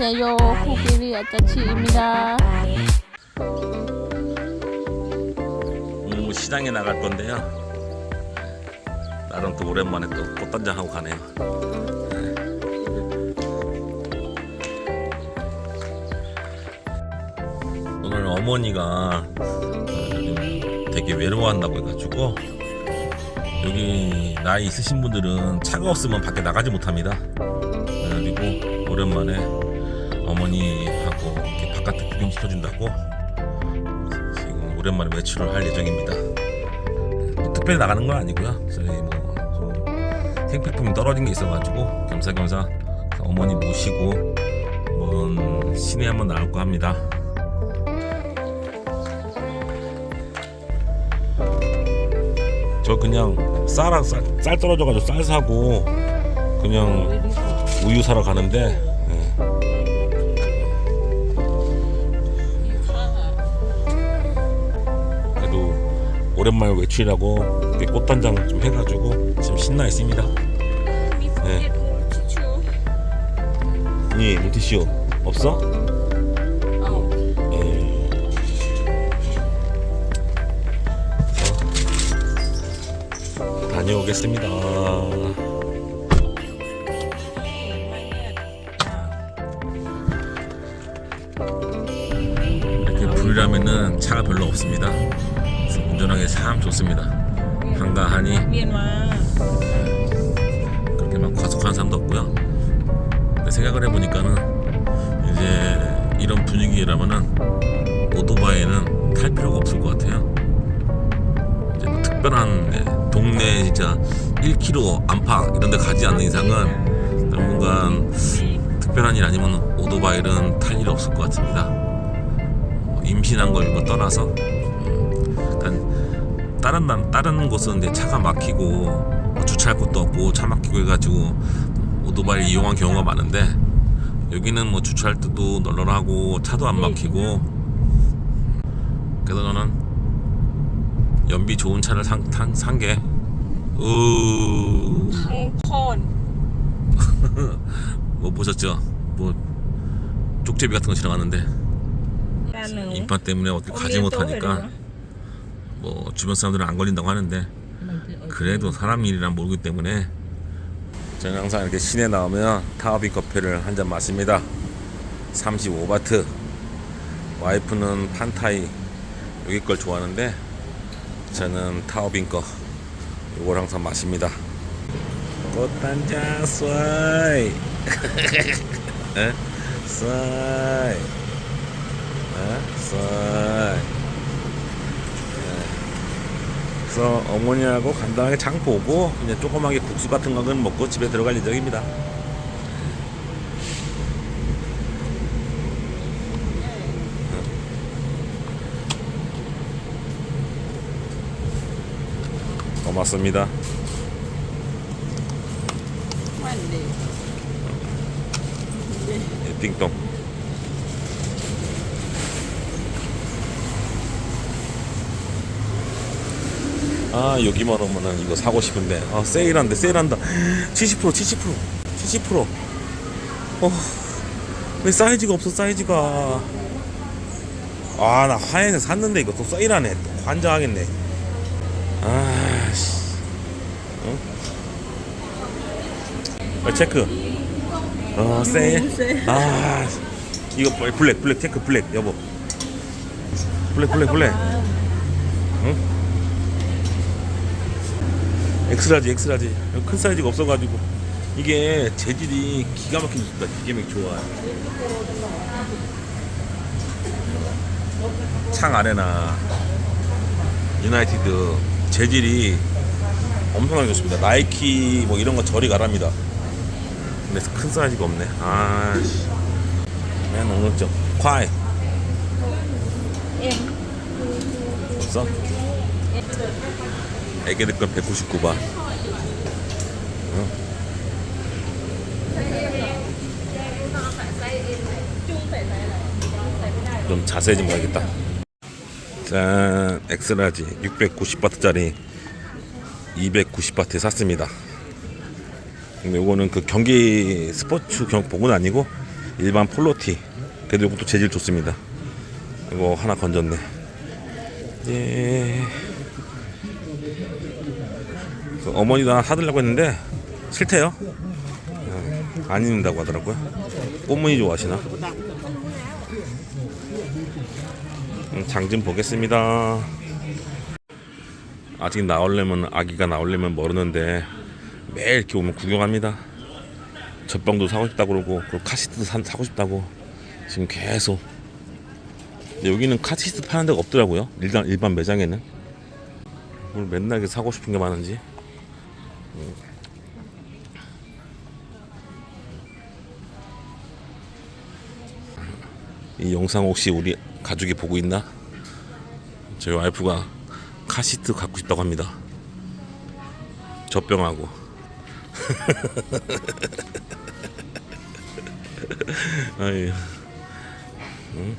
안녕하세요. 코끼리 아저씨입니다. 오늘 뭐 시장에 나갈 건데요. 나름 또 오랜만에 또 꽃단장 하고 가네요. 오늘 어머니가 되게 외로워한다고 해가지고 여기 나이 있으신 분들은 차가 없으면 밖에 나가지 못합니다. 그래가지고 오랜만에 어머니하고 이렇게 바깥에 구경 시켜준다고 지금 오랜만에 외출을 할 예정입니다. 뭐 특별히 나가는 건 아니고요. 저희 뭐좀 생필품이 떨어진 게 있어가지고 겸사겸사 어머니 모시고 한번 시내 한번 나올까 합니다. 저 그냥 쌀, 쌀, 쌀 떨어져가지고 쌀 사고 그냥 우유 사러 가는데 오랜만에 외출이라고 꽃단장 좀 해가지고 지금 신나 있습니다. 네. 이 물티슈 없어? 예. 어. 다녀오겠습니다. 이렇게 불이라면은 차가 별로 없습니다. 운전하기 참 좋습니다. 한가하니 그렇게 막 과속하는 사람도 없고요. 생각을 해보니까는 이제 이런 분위기라면은 오토바이는 탈 필요가 없을 것 같아요. 이제 뭐 특별한 네, 동네 진짜 1km 안팎 이런 데 가지 않는 이상은 뭔가 특별한 일 아니면 오토바이는 탈 일이 없을 것 같습니다. 뭐 임신한 걸 떠나서 다른 남 다른 곳은 이제 차가 막히고 뭐 주차할 곳도 없고 차 막히고 해가지고 오토바이 이용한 경우가 많은데 여기는 뭐 주차할 때도 널널하고 차도 안 막히고. 그래서 저는 연비 좋은 차를 산산게 으. 뭐 보셨죠? 뭐 쪽제비 같은 거 지나가는데 인파 때문에 어떻게 가지 못하니까. 뭐 주변 사람들은 안 걸린다고 하는데 그래도 사람 일이란 모르기 때문에 저는 항상 이렇게 시내 나오면 타워비 커피를 한 잔 마십니다. 35바트. 와이프는 판타이 여기 걸 좋아하는데 저는 타워빈 거 이걸 항상 마십니다. 에? 쏘이. 에? 쏘이 그래서 어머니하고 간단하게 장 보고 이제 조그맣게 국수 같은 거는 먹고 집에 들어갈 예정입니다. 고맙습니다. 네. 네, 띵동. 아 여기만 오면은 이거 사고 싶은데. 아 세일한데 세일한다. 70% 70% 70% 어, 왜 사이즈가 없어 사이즈가? 아 나 하얀색 샀는데 이거 또 세일하네. 또 환장하겠네. 아씨. 응? 아, 체크. 어 세일. 아 이거 블랙 블랙 체크 블랙. 여보. 블랙 블랙 블랙. 응? 엑스라지 엑스라지. 큰 사이즈가 없어가지고. 이게 재질이 기가 막히게 좋다 기가 막히게 좋아 창 아레나 유나이티드 재질이 엄청나게 좋습니다. 나이키 뭐 이런 거 저리 가랍니다. 근데 큰 사이즈가 없네. 아씨. 맨 오늘쯤 콰이 없어? 애기들 건 199바 좀 자세히 좀 봐야겠다 짠 엑스라지 690바트짜리 290바트 샀습니다 근데 이거는 그 경기 스포츠 경복은 아니고 일반 폴로티. 그래도 이것도 재질 좋습니다. 이거 하나 건졌네. 예. 그 어머니도 하나 사들라고 했는데 싫대요. 어, 안 입는다고 하더라고요. 꽃무늬 좋아하시나? 음, 장좀 보겠습니다. 아직 나오려면 아기가 나오려면 모르는데 매일 이렇게 오면 구경합니다. 젖병도 사고 싶다고 그러고 그리고 카시트도 사, 사고 싶다고 지금 계속 근데 여기는 카시트 파는 데가 없더라고요. 일단 일반 매장에는 오늘 맨날 사고 싶은 게 많은지 음. 이 영상 혹시 우리 가족이 보고 있나? 저희 와이프가 카시트 갖고 싶다고 합니다. 젖병하고. 아이. 응?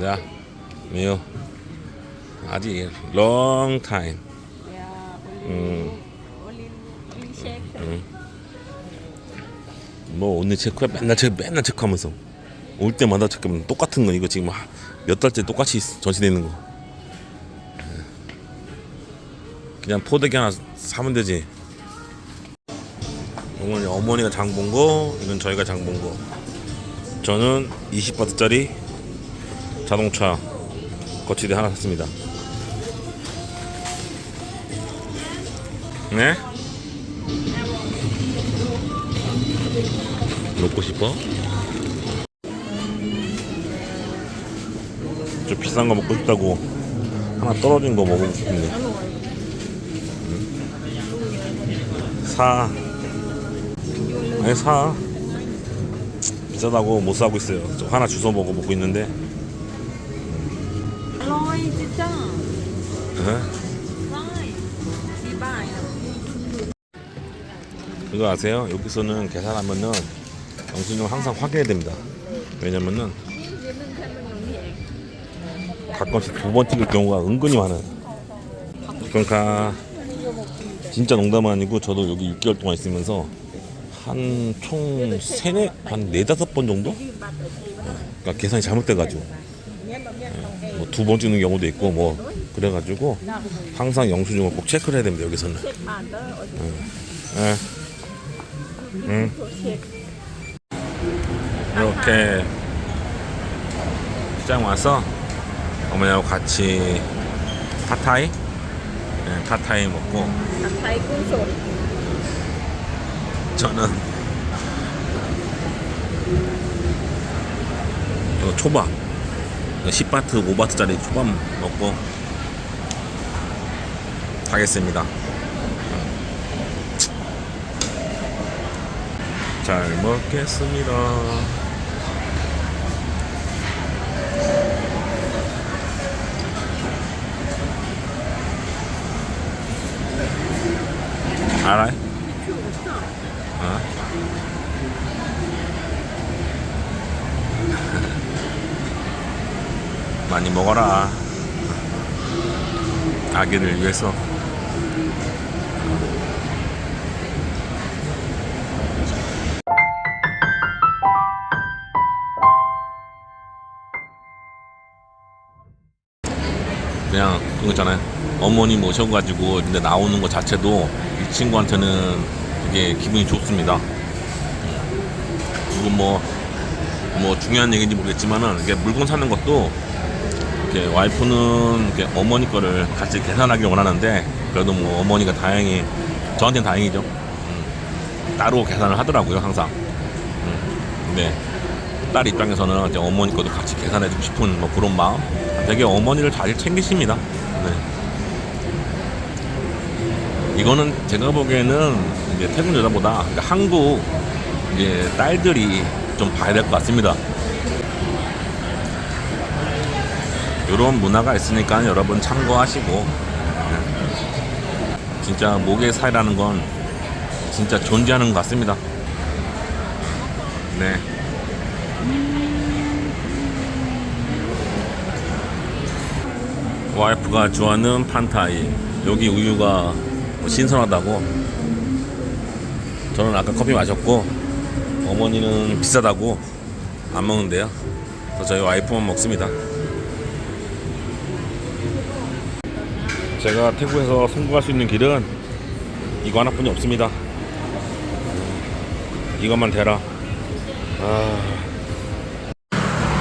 자, 미요. 아직 long time. 음, check. 뭐 오늘 체크야 맨날 체크 맨날 체크하면서 올 때마다 체크하면 똑같은 거 이거 지금 하- 몇 달째 똑같이 전시돼 있는 거. 그냥 포대기 하나 사면 되지. 이건 어머니가 장 본 거, 이건 저희가 장 본 거. 저는 20바트짜리 자동차 거치대 하나 샀습니다. 네? 먹고 싶어? 좀 비싼 거 먹고 싶다고 하나 떨어진 거 먹고 싶은데. 응? 사. 아니 사. 비싸다고 못 사고 있어요. 저 하나 주워 먹어 먹고 있는데. Lôi 그거 아세요? 여기서는 계산하면은 영수증 항상 확인해야 됩니다 왜냐면은 가끔씩 두 번 찍을 경우가 은근히 많아요 그러니까 진짜 농담 아니고 저도 여기 6개월 동안 있으면서 한 총 세네 한 네다섯 번 정도? 그러니까 계산이 잘못돼가지고 뭐 두 번 찍는 경우도 있고 뭐 그래가지고 항상 영수증을 꼭 체크를 해야 됩니다 여기서는 예. 응. 이렇게 시장 와서 어머니하고 같이 팟타이 네, 팟타이 먹고 cũng sụt. 저는 이거 초밥 이거 10바트 5바트짜리 초밥 먹고 가겠습니다 잘 먹겠습니다 알아요? 어? 많이 먹어라. 아기를 위해서. 그냥 그거 있잖아요. 어머니 모셔가지고 근데 나오는 것 자체도 이 친구한테는 이게 기분이 좋습니다. 그리고 뭐, 뭐 중요한 얘기인지 모르겠지만은 이게 물건 사는 것도 이렇게 와이프는 이렇게 어머니 거를 같이 계산하기 원하는데 그래도 뭐 어머니가 다행히 저한테는 다행이죠. 음, 따로 계산을 하더라고요 항상. 음, 근데 딸 입장에서는 이제 어머니 것도 같이 계산해주고 싶은 뭐 그런 마음. 되게 어머니를 잘 챙기십니다. 네. 이거는 제가 보기에는 이제 태국 여자보다 그러니까 한국 이제 딸들이 좀 봐야 될 것 같습니다. 이런 문화가 있으니까 여러분 참고하시고 네. 진짜 목의 사이라는 건 진짜 존재하는 것 같습니다. 네. 와이프가 좋아하는 판타이 여기 우유가 뭐 신선하다고 저는 아까 커피 마셨고 어머니는 비싸다고 안 먹는데요. 그래서 저희 와이프만 먹습니다. 제가 태국에서 성공할 수 있는 길은 이거 하나뿐이 없습니다. 이것만 대라. 아.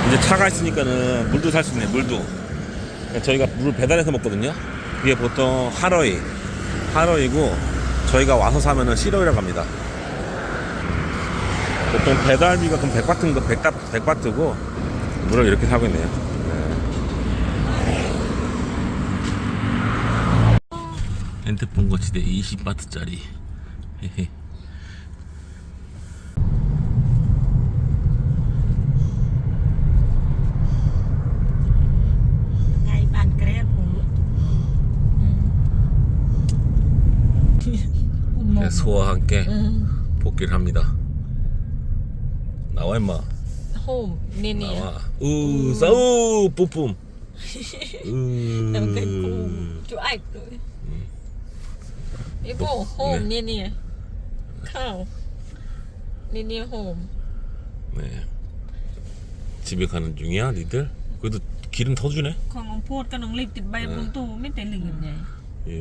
이제 차가 있으니까는 물도 살 수 있네. 물도. 저희가 물을 배달해서 먹거든요. 그게 보통 하러이, 하러이고 저희가 와서 사면은 시러이라고 합니다. 보통 배달비가 그럼 100바트인 거 100, 100바트고 물을 이렇게 사고 있네요. 핸드폰 거치대 20바트짜리. 헤헤. 네, 소와 함께 복귀를 합니다. 나와 임마. Hôm nè nè 나와. 우 싸우 뿜뿜. Làm cái 우. cùng Chú ảnh rồi Ý bộ hôm nè nè Khao Nè nè hôm 네. 집에 가는 중이야, 니들? 그래도 길은 터주네. ขององพูดก็น้องลิบติดใบบุญตู้ไม่แต่ลืมไง 예.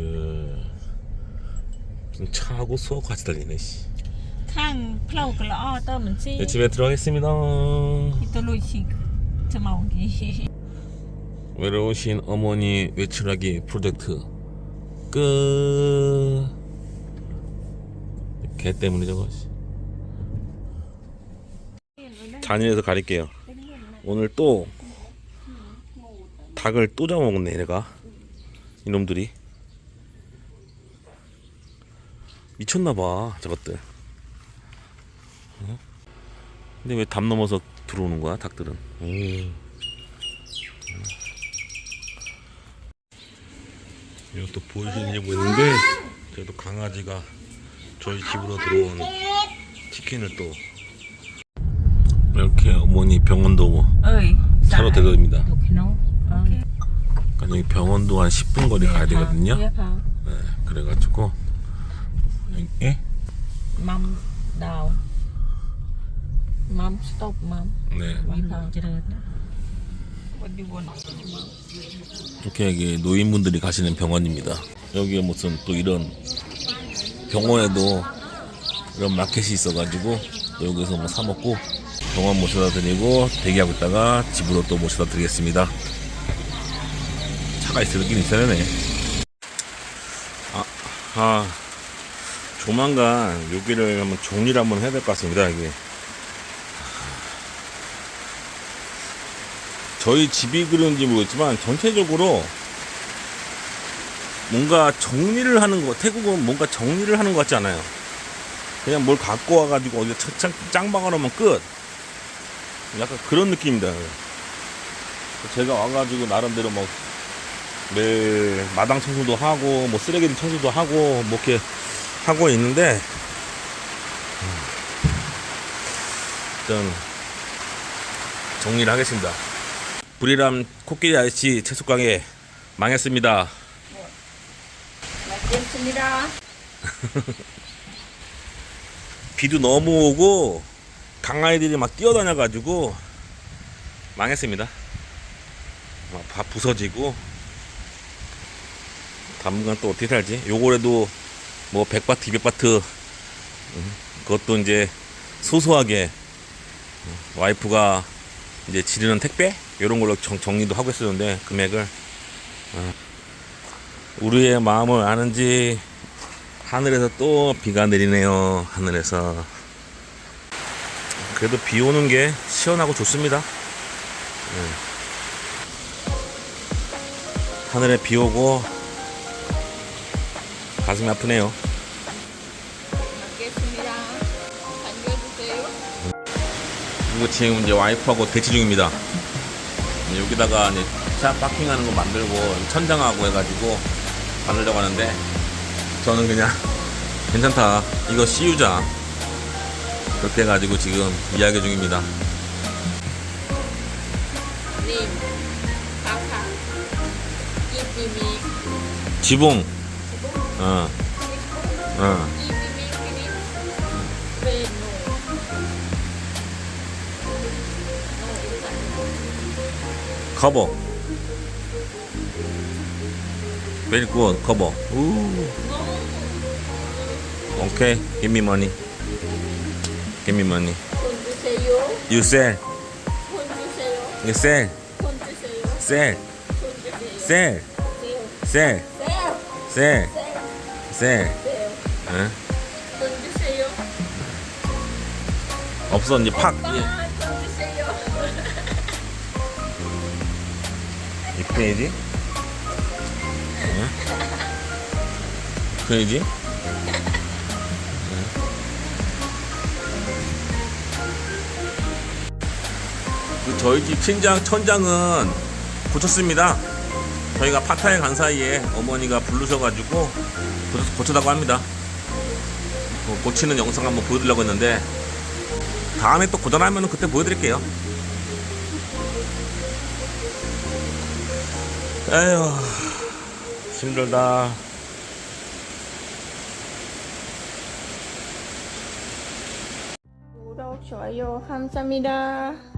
차하고 수업 같이 달리네 씨. 창 플라워클 아 다음은 씨. 네, 집에 들어가겠습니다. ទៅលុយស៊ីចាំមកគេ 외로우신 어머니 외출하기 프로젝트 끝. 개 때문에 저거. 잔인해서 가릴게요. 오늘 또 닭을 또 잡아먹네 얘가 이놈들이. 미쳤나봐 저것들. 어? 근데 왜 담 넘어서 들어오는 거야 닭들은? 에이. 이것도 보이시는지 모르는데 그래도 강아지가 저희 집으로 들어온 치킨을 또. 이렇게 어머니 병원도 뭐 차로 데려옵니다. 아니, 그러니까 여기 병원도 한 10분 거리 가야 되거든요. 네, 그래가지고 예? 맘 다운. 맘 스톱 맘. 네. 이렇게 이게 노인분들이 가시는 병원입니다. 여기에 무슨 또 이런 병원에도 이런 마켓이 있어가지고 또 여기서 뭐 사먹고 병원 모셔다 드리고 대기하고 있다가 집으로 또 모셔다 드리겠습니다. 차가 있으긴 있어야 되네. 아, 아. 조만간 여기를 한번 정리를 한번 해야 될 것 같습니다 이게. 저희 집이 그런지 모르겠지만 전체적으로 뭔가 정리를 하는 거 태국은 뭔가 정리를 하는 것 같지 않아요. 그냥 뭘 갖고 와가지고 어디 짱, 짱 박아놓으면 끝. 약간 그런 느낌입니다. 제가 와가지고 나름대로 뭐 매일 마당 청소도 하고 뭐 쓰레기 청소도 하고 뭐 이렇게 하고 있는데 음, 일단 정리를 하겠습니다 불이람 코끼리 아저씨 채소 가게 망했습니다. 맞겠습니다 비도 너무 오고 강아지들이 막 뛰어다녀가지고 망했습니다. 막다 부서지고 당분간 또 어떻게 살지? 요거라도 뭐 100바트, 200바트 음, 그것도 이제 소소하게 음, 와이프가 이제 지르는 택배 이런 걸로 정, 정리도 하고 있었는데 금액을 어, 우리의 마음을 아는지 하늘에서 또 비가 내리네요. 하늘에서. 그래도 비 오는 게 시원하고 좋습니다. 예. 하늘에 비 오고 가슴이 아프네요. 먹겠습니다. 당겨주세요. 이거 지금 이제 와이프하고 대치 중입니다. 여기다가 이제 차 파킹하는 거 만들고 천장하고 해가지고 만들려고 하는데 저는 그냥 괜찮다 이거 씌우자 그렇게 해가지고 지금 이야기 중입니다. 님, 지봉. 어. 어. 커버. Very good. 커버. 우. 오케이. Give me money. Give me money. 돈 주세요. You sell. 돈 You sell. Sell. Sell. Sell. Sell. 세요. 응? 돈 주세요. 없어 이제 팍. 아, 돈 주세요. 이 페이지? 응? 페이지? 그 저희 집 친장 천장은 고쳤습니다. 저희가 파타에 간 사이에 어머니가 부르셔가지고 고쳐, 고쳐다고 합니다. 그 고치는 영상 한번 보여드리려고 했는데 다음에 또 고전하면 그때 보여드릴게요. 에휴 힘들다. 구독, 좋아요 감사합니다.